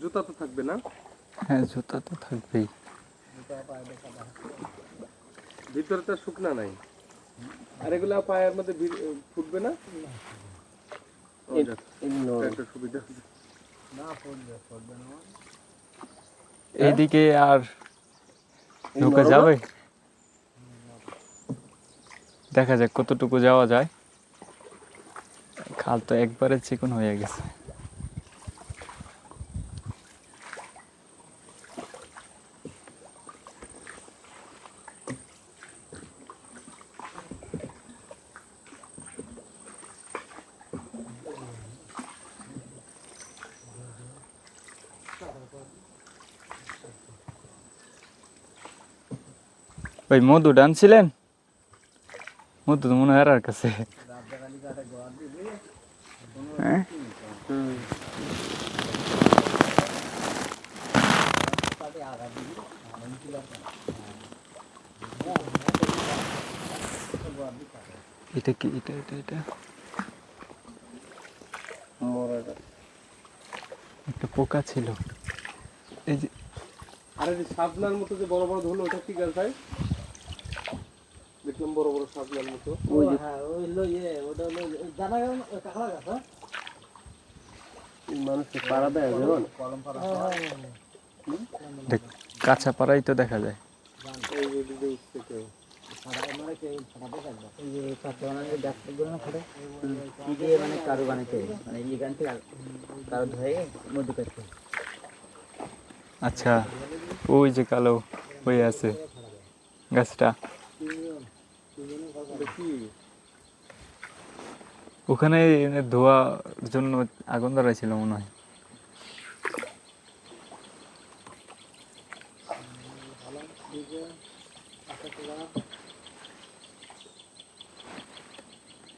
জুতা তো থাকবে না? হ্যাঁ জুতা তো থাকবেই। ভিতরে তো শুকনা নাই। আর এগুলো পায়ের মধ্যে ফুটবে না? আছে। এইদিকে আর ঢুকে যাবে? দেখা যাক কতটুকু যাওয়া যায়। খাল তো একবারে চিকন হয়ে গেছে। ওই মধু ডানছিলেন মধু তো মনে হয় আর কাছে। হ্যাঁ? এটা কি? এটা এটা এটা। একটা পোকা ছিল। এই যে আর এই যে সাবলার মতো যে বড় বড় ধুলো ওটা কি গাছ ভাই? দেখলাম বড় বড় সাবলার মতো। মানুষকে পাড়া দেয় যেমন। দেখ কাঁচা পাড়াই তো দেখা যায়। এই যে দিকে উঠছে কেউ। মানে কারু বানাইতে মানে কারু ধরে মধ্যে করতে আচ্ছা ওই যে কালো হয়ে আছে গাছটা। ওখানে ধোয়া ধোয়ার জন্য আগুন ধরাইছিল মনে হয়। ভালো